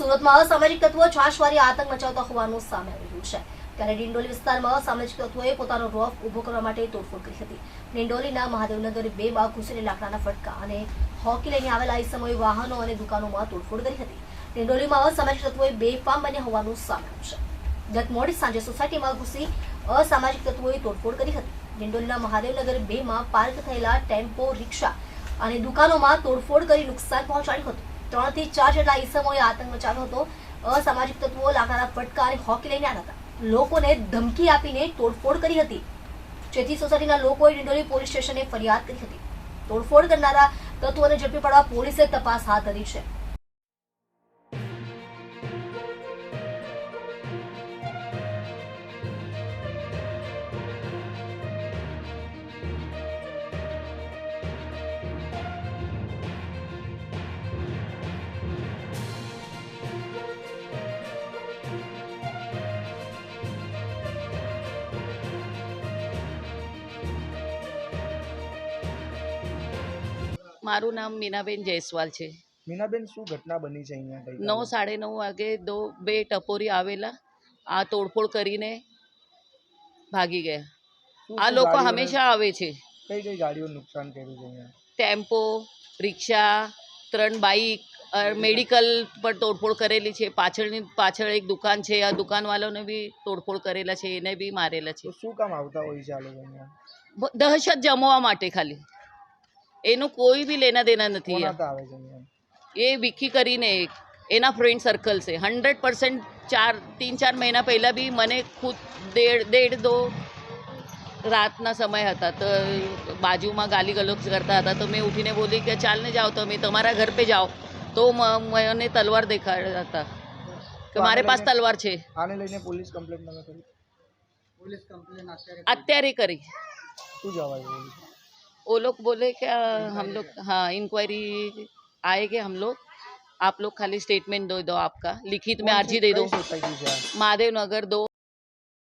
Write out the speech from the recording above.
સુરતમાં અસામાજિક તત્વો છાશવારી આતંક મચાવતા હોવાનું સામે આવી રહ્યું છે. ત્યારે ડિંડોલી વિસ્તારમાં અસામાજિક તત્વોએ પોતાનો રોફ ઊભો કરવા માટે તોડફોડ કરી હતી. ડિંડોલીના મહાદેવનગર બે બાગ ઘૂસીને લાકડાના ફટકા અને હોકી લઈને આવેલા સમયે વાહનો અને દુકાનોમાં તોડફોડ કરી હતી. ડિંડોલીમાં અસામાજિક તત્વોએ બેફામ બન્યા હોવાનું સામે આવ્યું છે. ગત મોડી સાંજે સોસાયટીમાં ઘૂસી અસામાજિક તત્વોએ તોડફોડ કરી હતી. ડિંડોલીના મહાદેવનગર બે માં પાર્ક થયેલા ટેમ્પો, રિક્ષા અને દુકાનોમાં તોડફોડ કરી નુકસાન પહોંચાડ્યું હતું. ત્રણથી ચાર જેટલા ઈસમોએ આતંક મચાવ્યો હતો. અસામાજિક તત્વો લાકડાના ફટકા અને હોકી લઈને આવ્યા હતા. લોકોને ધમકી આપીને તોડફોડ કરી હતી. જેથી સોસાયટીના લોકોએ ડિંડોલી પોલીસ સ્ટેશને ફરિયાદ કરી હતી. તોડફોડ કરનારા તત્વોને ઝડપી પાડવા પોલીસે તપાસ હાથ ધરી છે. મારું નામ મીનાબેન જયસ્વાલ છે. મીનાબેન શું ઘટના બની છે અહીંયા નવ સાડે નવ વાગે દો બે ટપોરી આવેલા. આ તોડફોડ કરીને ભાગી ગયા. આ લોકો હંમેશા આવે છે. કઈ કઈ ગાડીઓ નુકસાન કર્યું છે અહીંયા? ટેમ્પો રિક્ષા ત્રણ બાઈક મેડિકલ પર તોડફોડ કરેલી છે. પાછળની પાછળ એક દુકાન છે. આ દુકાનવાળાને બી તોડફોડ કરેલા છે. એને બી મારેલા છે. શું કામ આવતા હોય છે આ લોકો દહેશત જમવા માટે ખાલી. એનું કોઈ બી લેના દેના નથી એ વિકી કરીને એક એના ફ્રેન્ડ સર્કલ છે. હંડ્રેડ પર્સન્ટ ચાર તીન ચાર મહિના પહેલાં બી મને ખુદ દેડ દેડ દો રાતના સમય હતા. તો બાજુમાં ગાલી ગલોચ કરતા હતા. તો મેં ઉઠીને બોલી કે ચાલને જાઓ તમે તમારા ઘર પે જાઓ. તો મને તલવાર દેખાડ્યા હતા. કે મારે પાસે તલવાર છે. આને લઈને પોલીસ કમ્પ્લેન કરી? પોલીસ કમ્પ્લેન અત્યારે કરી. શું પોલીસ? वो लोग बोले क्या हम लोग हाँ इंक्वायरी आएंगे हम लोग आप लोग खाली स्टेटमेंट दे दो आपका लिखित में कौन अर्जी सी- दे दो कई सोसायटी છે આ? महादेव नगर दो